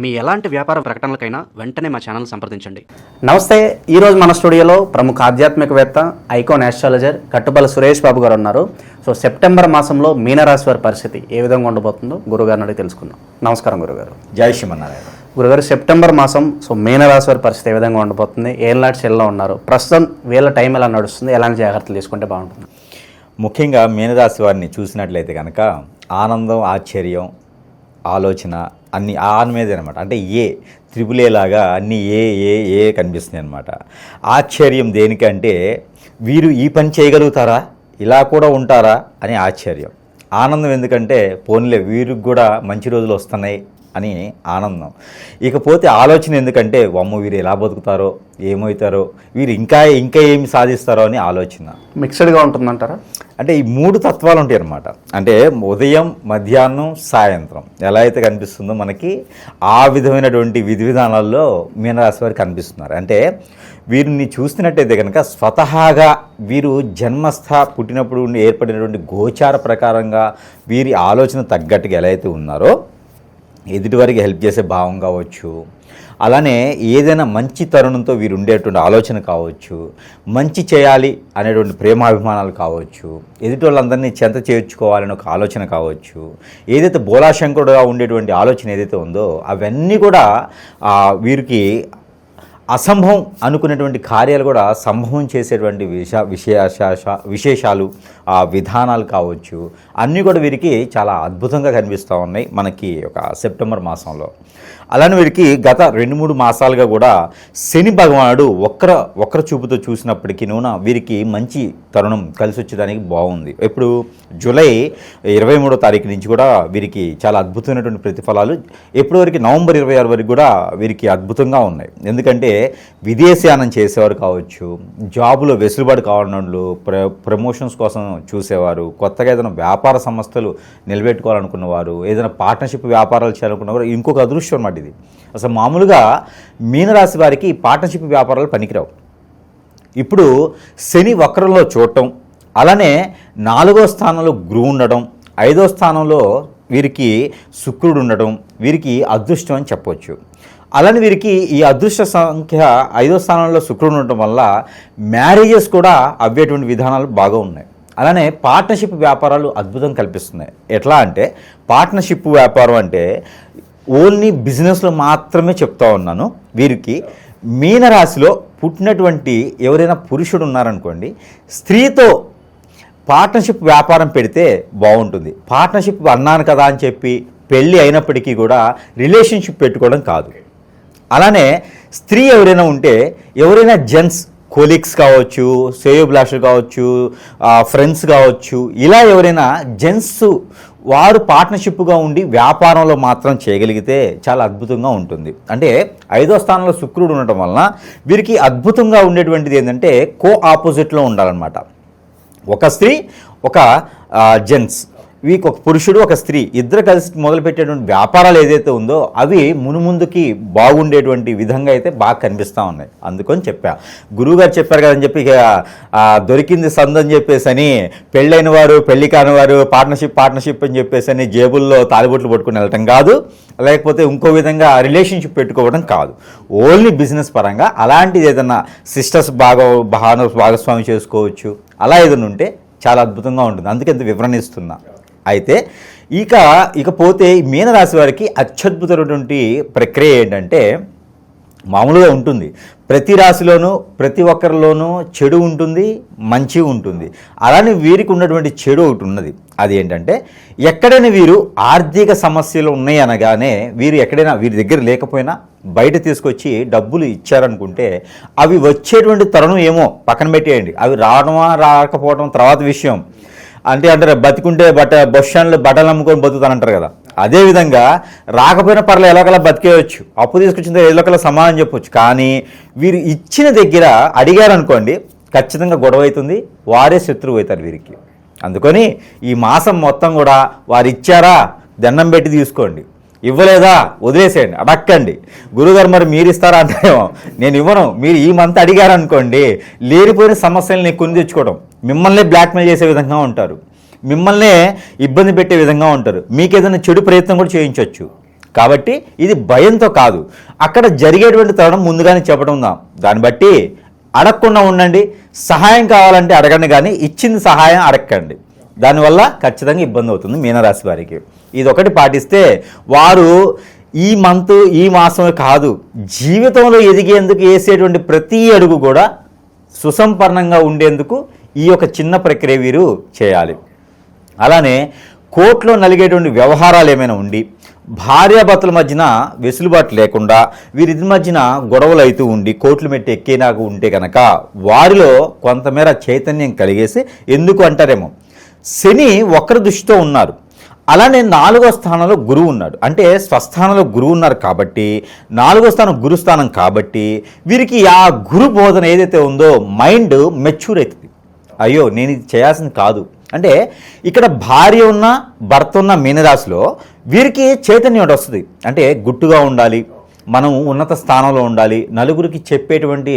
మీ ఎలాంటి వ్యాపార ప్రకటనలకైనా వెంటనే మా ఛానల్ సంప్రదించండి. నమస్తే ఈరోజు మన స్టూడియోలో ప్రముఖ ఆధ్యాత్మికవేత్త ఐకాన్ ఆస్ట్రాలజర్ కట్టుబల సురేష్ బాబు గారు ఉన్నారు. సో సెప్టెంబర్ మాసంలో మీనరాశి వారి పరిస్థితి ఏ విధంగా ఉండబోతుందో గురుగారిని అడిగి తెలుసుకుందాం. నమస్కారం గురుగారు. జై శ్రీమన్నారాయణ. గురుగారు సెప్టెంబర్ మాసం సో మీనరాశి వారి పరిస్థితి ఏ విధంగా ఉండబోతుంది? ఏళ్ళనాటి సెల్లో ఉన్నారు. ప్రస్తుతం వీళ్ళ టైం ఎలా నడుస్తుంది? ఎలాంటి జాగ్రత్తలు తీసుకుంటే బాగుంటుంది? ముఖ్యంగా మీనరాశి వారిని చూసినట్లయితే కనుక ఆనందం ఆశ్చర్యం ఆలోచన అన్ని ఆన్ మీదే అనమాట అంటే ఏ త్రిపుల్ లాగా అన్ని ఏ ఏ ఏ కనిపిస్తున్నాయి అనమాట ఆశ్చర్యం దేనికంటే వీరు ఈ పని చేయగలుగుతారా? ఇలా కూడా ఉంటారా? అని ఆశ్చర్యం. ఆనందం ఎందుకంటే పోన్లే వీరికి కూడా మంచి రోజులు వస్తున్నాయి అని ఆనందం. ఇకపోతే ఆలోచన ఎందుకంటే వమ్మ వీరు ఎలా బతుకుతారో ఏమవుతారో వీరు ఇంకా ఇంకా ఏమి సాధిస్తారో అని ఆలోచన. మిక్స్డ్గా ఉంటుందంటారా? అంటే ఈ మూడు తత్వాలు ఉంటాయి అన్నమాట అంటే ఉదయం మధ్యాహ్నం సాయంత్రం. ఎలా అయితే కనిపిస్తుందో మనకి ఆ విధమైనటువంటి విధి విధానాల్లో మీనరాశి వారికి కనిపిస్తున్నారు. అంటే వీరిని చూస్తున్నట్టయితే కనుక స్వతహాగా వీరు జన్మస్థ పుట్టినప్పుడు ఏర్పడినటువంటి గోచార ప్రకారంగా వీరి ఆలోచన తగ్గట్టుగా ఎలా అయితే ఉన్నారో ఎదుటివారికి హెల్ప్ చేసే భావం కావచ్చు అలానే ఏదైనా మంచి తరుణంతో వీరు ఉండేటువంటి ఆలోచన కావచ్చు మంచి చేయాలి అనేటువంటి ప్రేమాభిమానాలు కావచ్చు ఎదుటి వాళ్ళందరినీ చెంత చేర్చుకోవాలని ఒక ఆలోచన కావచ్చు ఏదైతే బోలాశంకరుడుగా ఉండేటువంటి ఆలోచన ఏదైతే ఉందో అవన్నీ కూడా వీరికి అసంభవం అనుకునేటువంటి కార్యాలు కూడా సంభవం చేసేటువంటి విష విశేష విశేషాలు ఆ విధానాలు కావచ్చు అన్నీ కూడా వీరికి చాలా అద్భుతంగా కనిపిస్తూ ఉన్నాయి మనకి ఒక సెప్టెంబర్ మాసంలో. అలానే వీరికి గత రెండు మూడు మాసాలుగా కూడా శని భగవానుడు ఒక్కర ఒక్కర చూపుతో చూసినప్పటికీ నూన వీరికి మంచి తరుణం కలిసి వచ్చేదానికి బాగుంది. ఇప్పుడు జూలై ఇరవై మూడో తారీఖు నుంచి కూడా వీరికి చాలా అద్భుతమైనటువంటి ప్రతిఫలాలు ఎప్పటి వరకు నవంబర్ ఇరవై ఆరు వరకు కూడా వీరికి అద్భుతంగా ఉన్నాయి. ఎందుకంటే విదేశయానం చేసేవారు కావచ్చు జాబులో వెసులుబాటు కావాలని ప్ర ప్రమోషన్స్ కోసం చూసేవారు కొత్తగా ఏదైనా వ్యాపార సంస్థలు నిలబెట్టుకోవాలనుకున్నవారు ఏదైనా పార్ట్నర్షిప్ వ్యాపారాలు చేయాలనుకున్నవారు ఇంకొక అదృష్టం అన్నమాట ఇది. అసలు మామూలుగా మీనరాశి వారికి పార్ట్నర్షిప్ వ్యాపారాలు పనికిరావు. ఇప్పుడు శని వక్రంలో చూడటం అలానే నాలుగో స్థానంలో గురువు ఉండడం ఐదో స్థానంలో వీరికి శుక్రుడు ఉండడం వీరికి అదృష్టం అని చెప్పవచ్చు అలానే వీరికి ఈ అదృష్ట సంఖ్య ఐదో స్థానంలో శుక్రుడు ఉండటం వల్ల మ్యారేజెస్ కూడా అవ్వేటువంటి విధానాలు బాగా ఉన్నాయి. అలానే పార్ట్నర్షిప్ వ్యాపారాలు అద్భుతం కల్పిస్తున్నాయి. ఎట్లా అంటే పార్ట్నర్షిప్ వ్యాపారం అంటే ఓన్లీ బిజినెస్లో మాత్రమే చెప్తా ఉన్నాను. వీరికి మీనరాశిలో పుట్టినటువంటి ఎవరైనా పురుషుడు ఉన్నారనుకోండి స్త్రీతో పార్ట్నర్షిప్ వ్యాపారం పెడితే బాగుంటుంది. పార్ట్నర్షిప్ అన్నాను కదా అని చెప్పి పెళ్ళి అయినప్పటికీ కూడా రిలేషన్షిప్ పెట్టుకోవడం కాదు. అలానే స్త్రీ ఎవరైనా ఉంటే ఎవరైనా జెంట్స్ కొలీగ్స్ కావచ్చు సేయోబ్లాషర్ కావచ్చు ఫ్రెండ్స్ కావచ్చు ఇలా ఎవరైనా జెంట్స్ వారు పార్ట్నర్షిప్గా ఉండి వ్యాపారంలో మాత్రం చేయగలిగితే చాలా అద్భుతంగా ఉంటుంది. అంటే ఐదో స్థానంలో శుక్రుడు ఉండటం వలన వీరికి అద్భుతంగా ఉండేటువంటిది ఏంటంటే కో ఆపోజిట్లో ఉండాలన్నమాట. ఒక స్త్రీ ఒక జెంట్స్. వీకి ఒక పురుషుడు ఒక స్త్రీ ఇద్దరు కలిసి మొదలుపెట్టేటువంటి వ్యాపారాలు ఏదైతే ఉందో అవి మునుముందుకి బాగుండేటువంటి విధంగా అయితే బాగా కనిపిస్తూ ఉన్నాయి. అందుకని చెప్పా. గురువుగారు చెప్పారు కదని చెప్పి ఇక, దొరికింది సందని చెప్పేసి అని పెళ్ళైన వారు పెళ్ళి కాని వారు పార్ట్నర్షిప్ పార్ట్నర్షిప్ అని చెప్పేసి అని జేబుల్లో తాలిబొట్లు పట్టుకుని వెళ్ళటం కాదు. లేకపోతే ఇంకో విధంగా రిలేషన్షిప్ పెట్టుకోవడం కాదు. ఓన్లీ బిజినెస్ పరంగా అలాంటిది ఏదైనా సిస్టర్స్ బాగా భాగ భాగస్వామి చేసుకోవచ్చు. అలా ఏదైనా ఉంటే చాలా అద్భుతంగా ఉంటుంది. అందుకే ఇంత వివరణ ఇస్తున్నా. అయితే ఇక ఇకపోతే మీనరాశి వారికి అత్యద్భుతమైనటువంటి ప్రక్రియ ఏంటంటే మామూలుగా ఉంటుంది. ప్రతి రాశిలోనూ ప్రతి ఒక్కరిలోనూ చెడు ఉంటుంది మంచి ఉంటుంది. అలానే వీరికి ఉన్నటువంటి చెడు ఒకటి ఉన్నది. అది ఏంటంటే ఎక్కడైనా వీరు ఆర్థిక సమస్యలు ఉన్నాయి అనగానే వీరు ఎక్కడైనా వీరి దగ్గర లేకపోయినా బయట తీసుకొచ్చి డబ్బులు ఇచ్చారనుకుంటే అవి వచ్చేటువంటి తరుణం ఏమో పక్కన పెట్టేయండి. అవి రావడమా రాకపోవడం తర్వాత విషయం. అంటే అంటారు బతికుంటే బట్ట బొషన్లు బట్టలు అమ్ముకొని బతుకుతానంటారు కదా. అదేవిధంగా రాకపోయినా పర్లేదు ఎలాగలా బతికేయచ్చు. అప్పు తీసుకొచ్చిన ఎలాగలా సమానం చెప్పొచ్చు. కానీ వీరు ఇచ్చిన దగ్గర అడిగారు అనుకోండి ఖచ్చితంగా గొడవ అవుతుంది వారే శత్రువు అవుతారు వీరికి. అందుకని ఈ మాసం మొత్తం కూడా వారు ఇచ్చారా దండం పెట్టి తీసుకోండి. ఇవ్వలేదా వదిలేసేయండి అడక్కండి. గురుగారు మరి మీరు ఇస్తారా అంటారేమో నేను ఇవ్వను. మీరు ఈ మంత్ అడిగారు అనుకోండి సమస్యలు నేను కొని తెచ్చుకోవడం మిమ్మల్ని బ్లాక్మెయిల్ చేసే విధంగా ఉంటారు. మిమ్మల్నే ఇబ్బంది పెట్టే విధంగా ఉంటారు. మీకు ఏదైనా చెడు ప్రయత్నం కూడా చేయించవచ్చు కాబట్టి ఇది భయంతో కాదు. అక్కడ జరిగేటువంటి తరుణం ముందుగానే చెప్పడం ఉందాం దాన్ని బట్టి అడగకుండా ఉండండి. సహాయం కావాలంటే అడగండి కానీ ఇచ్చింది సహాయం అడగండి దానివల్ల ఖచ్చితంగా ఇబ్బంది అవుతుంది మీనరాశి వారికి. ఇది ఒకటి పాటిస్తే వారు ఈ మంత్ ఈ మాసం కాదు జీవితంలో ఎదిగేందుకు వేసేటువంటి ప్రతి అడుగు కూడా సుసంపన్నంగా ఉండేందుకు ఈ యొక్క చిన్న ప్రక్రియ వీరు చేయాలి. అలానే కోర్టులో నలిగేటువంటి వ్యవహారాలు ఏమైనా ఉండి భార్యాభర్తల మధ్యన వెసులుబాటు లేకుండా వీరిద్దరి మధ్యన గొడవలు అవుతూ ఉండి కోట్లు మెట్టి ఎక్కేనాకు ఉంటే కనుక వారిలో కొంతమేర చైతన్యం కలిగేసి ఎందుకు అంటారేమో. శని వక్ర దృష్టితో ఉన్నారు. అలానే నాలుగో స్థానంలో గురువు ఉన్నాడు. అంటే స్వస్థానంలో గురువు ఉన్నారు కాబట్టి నాలుగో స్థానం గురుస్థానం కాబట్టి వీరికి ఆ గురు బోధన ఏదైతే ఉందో మైండ్ మెచ్యూర్ అవుతుంది. అయ్యో నేను ఇది చేయాల్సింది కాదు. అంటే ఇక్కడ భార్య ఉన్న భర్త ఉన్న మీనరాశిలో వీరికి చైతన్యం ఒకటి వస్తుంది. అంటే గుట్టుగా ఉండాలి మనం ఉన్నత స్థానంలో ఉండాలి నలుగురికి చెప్పేటువంటి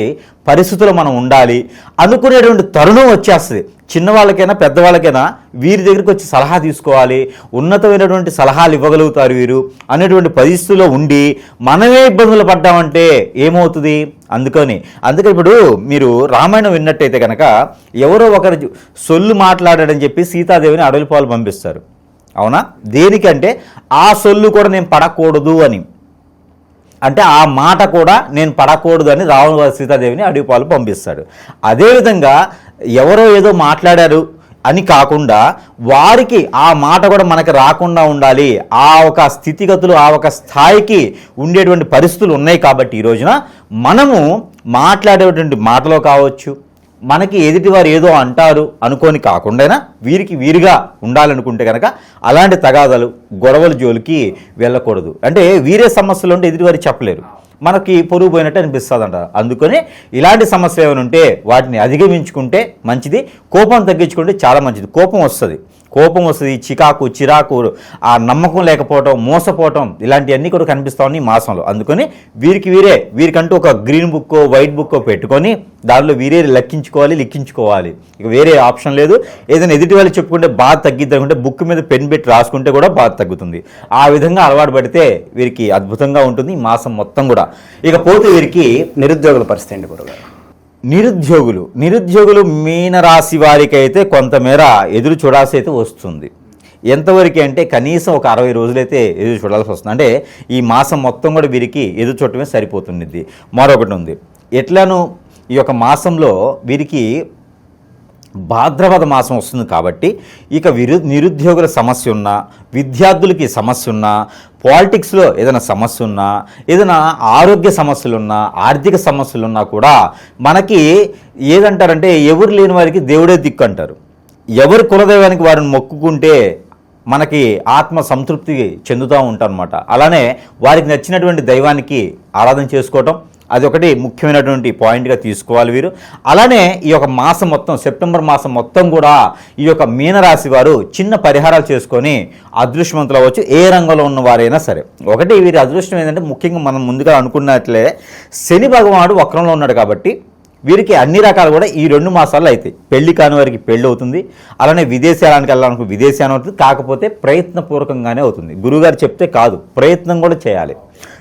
పరిస్థితులు మనం ఉండాలి అనుకునేటువంటి తరుణం వచ్చేస్తుంది. చిన్నవాళ్ళకైనా పెద్దవాళ్ళకైనా వీరి దగ్గరికి వచ్చి సలహా తీసుకోవాలి ఉన్నతమైనటువంటి సలహాలు ఇవ్వగలుగుతారు వీరు అనేటువంటి పరిస్థితుల్లో ఉండి మనమే ఇబ్బందులు పడ్డామంటే ఏమవుతుంది? అందుకని అందుకని ఇప్పుడు మీరు రామాయణం విన్నట్టయితే కనుక ఎవరో ఒకరు సొల్లు మాట్లాడాడని చెప్పి సీతాదేవిని అడవి పాలు పంపిస్తారు. అవునా? దేనికంటే ఆ సొల్లు కూడా నేను పడకూడదు అని. అంటే ఆ మాట కూడా నేను పడకూడదు అని రావణ సీతాదేవిని అడవి పంపిస్తాడు. అదేవిధంగా ఎవరో ఏదో మాట్లాడారు అని కాకుండా వారికి ఆ మాట కూడా మనకి రాకుండా ఉండాలి. ఆ ఒక స్థితిగతులు ఆ ఒక స్థాయికి ఉండేటువంటి పరిస్థితులు ఉన్నాయి కాబట్టి ఈ రోజున మనము మాట్లాడేటువంటి మాటలో కావచ్చు మనకి ఎదుటివారు ఏదో అంటారు అనుకోని కాకుండా వీరికి వీరిగా ఉండాలనుకుంటే కనుక అలాంటి తగాదాలు గొడవల జోలికి వెళ్ళకూడదు. అంటే వీరే సమస్యలు ఉంటే ఎదుటివారు చెప్పలేరు. మనకి పొరుగు పోయినట్టు అనిపిస్తుందంట. అందుకని ఇలాంటి సమస్యలు ఏమైనా ఉంటే వాటిని అధిగమించుకుంటే మంచిది కోపం తగ్గించుకుంటే చాలా మంచిది. కోపం వస్తుంది. కోపం వస్తుంది చికాకు చిరాకు ఆ నమ్మకం లేకపోవటం మోసపోవటం ఇలాంటివన్నీ కూడా కనిపిస్తా ఉన్నాయి ఈ మాసంలో. అందుకని వీరికి వీరే వీరికంటూ ఒక గ్రీన్ బుక్కో వైట్ బుక్కో పెట్టుకొని దానిలో వీరే లెక్కించుకోవాలి లెక్కించుకోవాలి ఇక వేరే ఆప్షన్ లేదు. ఏదైనా ఎదుటి వాళ్ళు చెప్పుకుంటే బాధ తగ్గిద్ది అనుకుంటే బుక్ మీద పెన్ పెట్టి రాసుకుంటే కూడా బాధ తగ్గుతుంది. ఆ విధంగా అలవాటు పడితే వీరికి అద్భుతంగా ఉంటుంది మాసం మొత్తం కూడా. ఇకపోతే వీరికి నిరుద్యోగుల పరిస్థితి అండి గురుగారు? నిరుద్యోగులు నిరుద్యోగులు మీనరాశి వారికి అయితే కొంతమేర ఎదురు చూడాల్సి అయితే వస్తుంది. ఎంతవరకు అంటే కనీసం ఒక అరవై రోజులైతే ఎదురు చూడాల్సి వస్తుంది. అంటే ఈ మాసం మొత్తం కూడా వీరికి ఎదురు చూడటమే సరిపోతుంది మరొకటి ఉంది. ఎట్లను ఈ యొక్క మాసంలో వీరికి భాద్రపద మాసం వస్తుంది కాబట్టి ఇక విరు నిరుద్యోగుల సమస్య ఉన్నా విద్యార్థులకి సమస్య ఉన్నా పాలిటిక్స్లో ఏదైనా సమస్య ఉన్నా ఏదైనా ఆరోగ్య సమస్యలు ఉన్నా ఆర్థిక సమస్యలు ఉన్నా కూడా మనకి ఏదంటారంటే ఎవరు లేని వారికి దేవుడే దిక్కు అంటారు ఎవరి కులదైవానికి వారిని మొక్కుకుంటే మనకి ఆత్మ సంతృప్తి చెందుతూ ఉంటారనమాట అలానే వారికి నచ్చినటువంటి దైవానికి ఆరాధన చేసుకోవటం అది ఒకటి ముఖ్యమైనటువంటి పాయింట్గా తీసుకోవాలి వీరు. అలానే ఈ యొక్క మాసం మొత్తం సెప్టెంబర్ మాసం మొత్తం కూడా ఈ యొక్క మీనరాశి వారు చిన్న పరిహారాలు చేసుకొని అదృష్టవంతులు అవ్వచ్చు ఏ రంగంలో ఉన్న వారైనా సరే. ఒకటి వీరి అదృష్టం ఏంటంటే ముఖ్యంగా మనం ముందుగా అనుకున్నట్లే శని భగవానుడు వక్రంలో ఉన్నాడు కాబట్టి వీరికి అన్ని రకాలు కూడా ఈ రెండు మాసాల్లో అవుతాయి పెళ్ళి కాని వారికి పెళ్ళి అవుతుంది. అలానే విదేశాలకు వెళ్ళాలనుకో విదేశాన్ని అవుతుంది. కాకపోతే ప్రయత్నపూర్వకంగానే అవుతుంది. గురువుగారు చెప్తే కాదు ప్రయత్నం కూడా చేయాలి.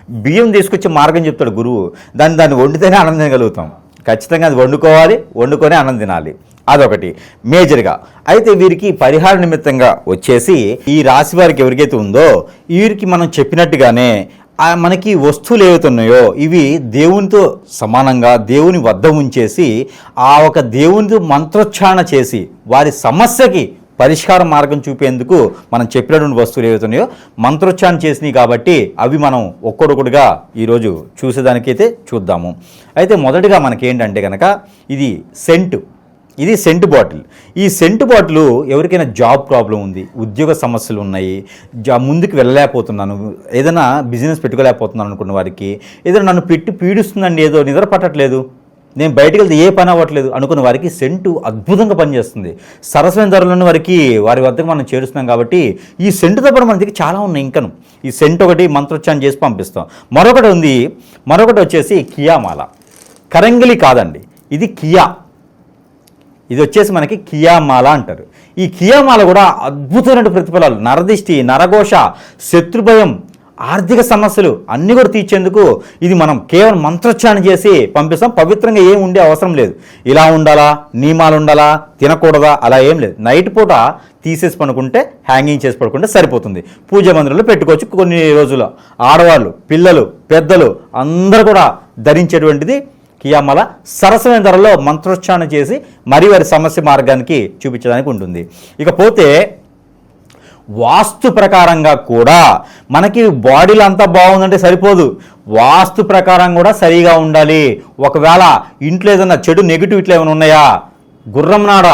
బియ్యం తీసుకొచ్చే మార్గం చెప్తాడు గురువు. దాన్ని దాన్ని వండితేనే ఆనందించగలుగుతాం ఖచ్చితంగా అది వండుకోవాలి వండుకొని ఆనందం తినాలి. అదొకటి. మేజర్గా అయితే వీరికి పరిహార నిమిత్తంగా వచ్చేసి ఈ రాశి వారికి ఎవరికైతే ఉందో వీరికి మనం చెప్పినట్టుగానే మనకి వస్తువులు ఏవైతే ఉన్నాయో ఇవి దేవునితో సమానంగా దేవుని వద్ద ఉంచేసి ఆ ఒక దేవునితో మంత్రోచ్చారణ చేసి వారి సమస్యకి పరిష్కార మార్గం చూపేందుకు మనం చెప్పినటువంటి వస్తువులు ఏవైతే ఉన్నాయో మంత్రోచ్చారణ చేసినాయి కాబట్టి అవి మనం ఒక్కొక్కటిగా ఈరోజు చూసేదానికైతే చూద్దాము. అయితే మొదటిగా మనకేంటంటే కనుక ఇది సెంటు. ఇది సెంటు బాటిల్. ఈ సెంటు బాటిల్ ఎవరికైనా జాబ్ ప్రాబ్లం ఉంది ఉద్యోగ సమస్యలు ఉన్నాయి జా ముందుకు వెళ్ళలేకపోతున్నాను ఏదైనా బిజినెస్ పెట్టుకోలేకపోతున్నాను అనుకున్న వారికి ఏదైనా నన్ను పెట్టి పీడిస్తుందండి ఏదో నిద్ర పట్టట్లేదు నేను బయటికి వెళ్తే ఏ పని అవ్వట్లేదు అనుకున్న వారికి సెంటు అద్భుతంగా పనిచేస్తుంది. సరసమైన ధరలు వారికి వారి వద్దకు మనం చేరుస్తున్నాం కాబట్టి ఈ సెంటుతో పాటు మన దగ్గర చాలా ఉన్నాయి ఇంకను. ఈ సెంట్ ఒకటి మంత్రోచ్చారం చేసి పంపిస్తాం. మరొకటి ఉంది. మరొకటి వచ్చేసి కియామాల. కరంగిలి కాదండి. ఇది కియా. ఇది వచ్చేసి మనకి కియామాల అంటారు. ఈ కియామాల కూడా అద్భుతమైన ప్రతిఫలాలు. నరదిష్టి నరఘోష శత్రుభయం ఆర్థిక సమస్యలు అన్నీ కూడా తీర్చేందుకు ఇది మనం కేవలం మంత్రోచ్చారణ చేసి పంపిస్తాం. పవిత్రంగా ఏం ఉండే అవసరం లేదు. ఇలా ఉండాలా? నియమాలు ఉండాలా? తినకూడదా? అలా ఏం లేదు. నైట్ పూట తీసేసి పడుకుంటే హ్యాంగింగ్ చేసి పడుకుంటే సరిపోతుంది. పూజ మందిరంలో పెట్టుకోవచ్చు. కొన్ని రోజులు ఆడవాళ్ళు పిల్లలు పెద్దలు అందరూ కూడా ధరించేటువంటిది కియామల సరసమైన ధరలో మంత్రోచ్చారణ చేసి మరి వారి సమస్య మార్గానికి చూపించడానికి ఉంటుంది. ఇకపోతే వాస్తు ప్రకారంగా కూడా మనకి బాడీలో అంతా బాగుందంటే సరిపోదు. వాస్తు ప్రకారం కూడా సరిగా ఉండాలి. ఒకవేళ ఇంట్లో ఏదైనా చెడు నెగిటివ్ ఇట్లా ఏమైనా ఉన్నాయా? గుర్రం నాడ.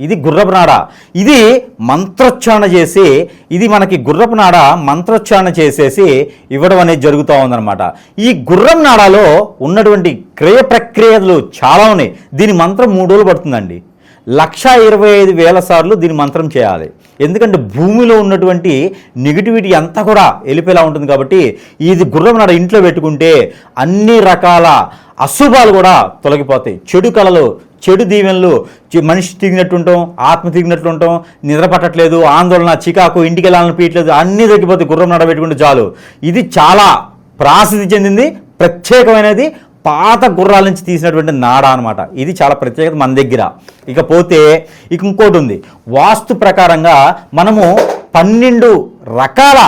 ఇది గుర్రపు నాడ. ఇది మంత్రోచ్చారణ చేసి ఇది మనకి గుర్రపు నాడ మంత్రోచ్చారణ చేసేసి ఇవ్వడం అనేది జరుగుతూ ఉందన్నమాట. ఈ గుర్రం నాడాలో ఉన్నటువంటి క్రియ ప్రక్రియలు చాలా ఉన్నాయి. దీని మంత్రం మూడు రోజులు పడుతుందండి. లక్ష ఇరవై ఐదు వేల సార్లు దీని మంత్రం చేయాలి. ఎందుకంటే భూమిలో ఉన్నటువంటి నెగిటివిటీ అంతా కూడా వెళ్ళిపోయేలా ఉంటుంది కాబట్టి ఇది గుర్రం నాడ ఇంట్లో పెట్టుకుంటే అన్ని రకాల అశుభాలు కూడా తొలగిపోతాయి. చెడు కళలు చెడు దీవెనలు మనిషి తిరిగినట్టు ఉంటాం ఆత్మ తిరిగినట్లు ఉంటాం నిద్ర పట్టట్లేదు ఆందోళన చికాకు ఇంటికి వెళ్ళాలని పీయట్లేదు అన్నీ తగ్గిపోతాయి. గుర్రం నాడ పెట్టుకుంటే చాలు. ఇది చాలా ప్రాసిద్ధి చెందింది ప్రత్యేకమైనది పాత గుర్రాల నుంచి తీసినటువంటి నాడ అనమాట ఇది చాలా ప్రత్యేకత మన దగ్గర. ఇకపోతే ఇక ఇంకోటి ఉంది. వాస్తు ప్రకారంగా మనము పన్నెండు రకాల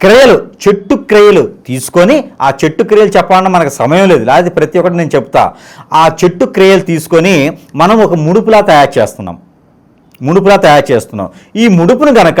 క్రియలు చెట్టు క్రియలు తీసుకొని ఆ చెట్టు క్రియలు చెప్పాలన్నా మనకు సమయం లేదు. లేదా ప్రతి ఒక్కటి నేను చెప్తా. ఆ చెట్టు క్రియలు తీసుకొని మనం ఒక ముడుపులా తయారు చేస్తున్నాం. ముడుపులా తయారు చేస్తున్నాం. ఈ ముడుపును గనక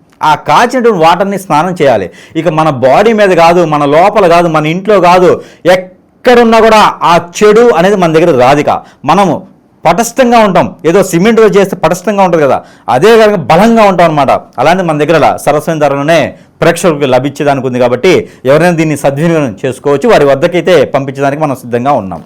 ఆ కాచినటువంటి వాటర్ని స్నానం చేయాలి. ఇక మన బాడీ మీద కాదు మన లోపల కాదు మన ఇంట్లో కాదు ఎక్కడున్నా కూడా ఆ చెడు అనేది మన దగ్గర రాదిక మనము పటస్థంగా ఉంటాం. ఏదో సిమెంట్ చేస్తే పటస్థంగా ఉంటుంది కదా. అదే కనుక బలంగా ఉంటాం అనమాట అలాంటి మన దగ్గర సరస్వతి ధరలోనే ప్రేక్షకులకు లభించేదానికి ఉంది కాబట్టి ఎవరైనా దీన్ని సద్వినియోగం చేసుకోవచ్చు. వారి వద్దకైతే పంపించడానికి మనం సిద్ధంగా ఉన్నాం.